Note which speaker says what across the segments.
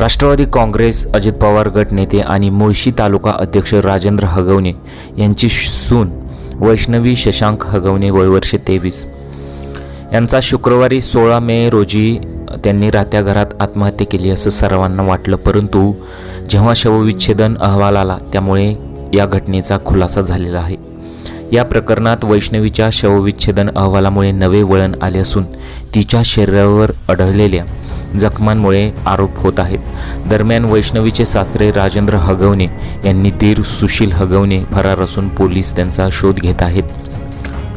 Speaker 1: राष्ट्रवादी काँग्रेस अजित पवार गट नेते आणि मुळशी तालुका अध्यक्ष राजेंद्र हगवणे यांची सून वैष्णवी शशांक हगवणे वयवर्ष तेवीस. यांचा शुक्रवारी सोळा मे रोजी त्यांनी राहत्या घरात आत्महत्या केली असं सर्वांना वाटलं परंतु जेव्हा शवविच्छेदन अहवाल आला त्यामुळे या घटनेचा खुलासा झालेला आहे. या प्रकरणात वैष्णवीच्या शवविच्छेदन अहवालामुळे नवे वळण आले असून तिच्या शरीरावर आढळलेल्या जखमांमुळे आरोप होत आहेत. दरम्यान वैष्णवीचे सासरे राजेंद्र हगवणे यांनी धीर सुशील हगवणे फरार असून पोलीस त्यांचा शोध घेत आहेत.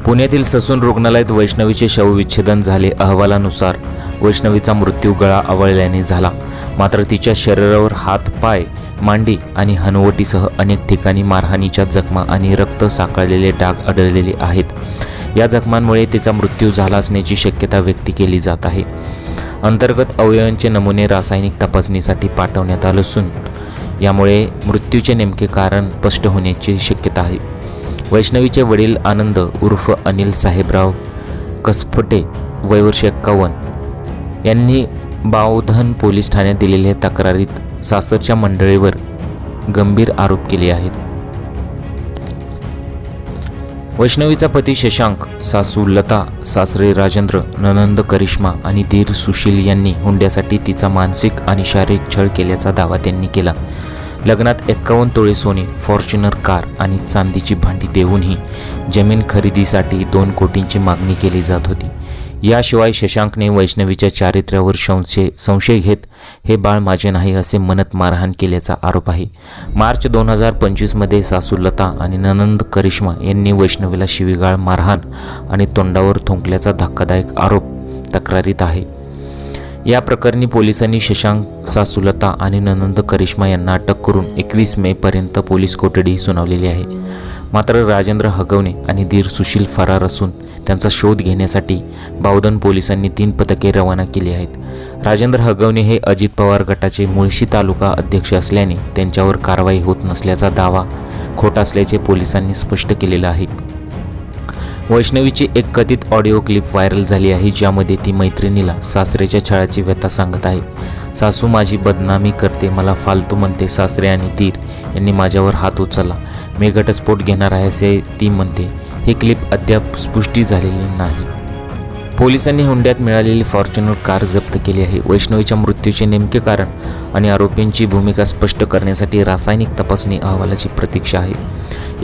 Speaker 1: पुण्यातील ससून रुग्णालयात वैष्णवीचे शवविच्छेदन झाले अहवालानुसार वैष्णवीचा मृत्यू गळा आवळल्याने झाला. मात्र तिच्या शरीरावर हात पाय मांडी आणि हनुवटीसह अनेक ठिकाणी मारहाणीच्या जखमा आणि रक्त साकळलेले डाग आढळलेले आहेत. या जखमांमुळे तिचा मृत्यू झाला असण्याची शक्यता व्यक्त केली जात आहे. अंतर्गत अवयवांचे नमुने रासायनिक तपासणीसाठी पाठवण्यात आले असून यामुळे मृत्यूचे नेमके कारण स्पष्ट होण्याची शक्यता आहे. वैष्णवीचे वडील आनंद उर्फ अनिल साहेबराव कसफटे वयवर्ष एक्कावन्न. यांनी बावधन पोलीस ठाण्यात दिलेल्या तक्रारीत सासरच्या मंडळीवर गंभीर आरोप केले आहेत. वैष्णवीचा पती शशांक सासू लता सासरे राजेंद्र ननंद करिश्मा आणि धीर सुशील यांनी हुंड्यासाठी तिचा मानसिक आणि शारीरिक छळ केल्याचा दावा त्यांनी केला. लग्नात एक्कावन्न तोळे सोने फॉर्च्युनर कार आणि चांदीची भांडी देऊनही जमीन खरेदीसाठी दोन कोटींची मागणी केली जात होती. याशिवाय शशांकने वैष्णवीच्या चारित्र्यावर संशय संशय घेत हे बाळ माझे नाही असे म्हणत मारहाण केल्याचा आरोप आहे. मार्च दोन हजार पंचवीसमध्ये सासू लता आणि ननंद करिश्मा यांनी वैष्णवीला शिवीगाळ मारहाण आणि तोंडावर थुंकल्याचा धक्कादायक आरोप तक्रारीत आहे. या प्रकरणी पोलिसांनी शशांक सासुलता आणि ननंद करिश्मा यांना अटक करून एकवीस मेपर्यंत पोलीस कोठडी सुनावलेली आहे. मात्र राजेंद्र हगवणे आणि धीर सुशील फरार असून त्यांचा शोध घेण्यासाठी बावधन पोलिसांनी तीन पथके रवाना केली आहेत. राजेंद्र हगवणे हे अजित पवार गटाचे मुळशी तालुका अध्यक्ष असल्याने त्यांच्यावर कारवाई होत नसल्याचा दावा खोटा असल्याचे पोलिसांनी स्पष्ट केलेलं आहे. वैष्णवीची एक कथित ऑडिओ क्लिप व्हायरल झाली आहे ज्यामध्ये ती मैत्रिणीला सासऱ्याच्या छळाची व्यथा सांगत आहे. सासू माझी बदनामी करते मला फालतू म्हणते सासरे आणि धीर यांनी माझ्यावर हात उचलला. मी घटस्फोट घेणार आहे असे ती म्हणते. ही क्लिप अद्याप स्पुष्टी झालेली नाही. पोलिसांनी हुंड्यात मिळालेली फॉर्च्युनर कार जप्त केली आहे. वैष्णवीच्या मृत्यूचे नेमके कारण आणि आरोपींची भूमिका स्पष्ट करण्यासाठी रासायनिक तपासणी अहवालाची प्रतीक्षा आहे.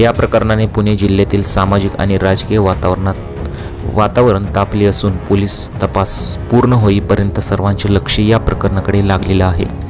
Speaker 1: या प्रकरणाने पुणे जिल्ह्यातील सामाजिक आणि राजकीय वातावरणात वातावरण तापले असून पोलीस तपास पूर्ण होईपर्यंत सर्वांचे लक्ष या प्रकरणाकडे लागलेलं आहे.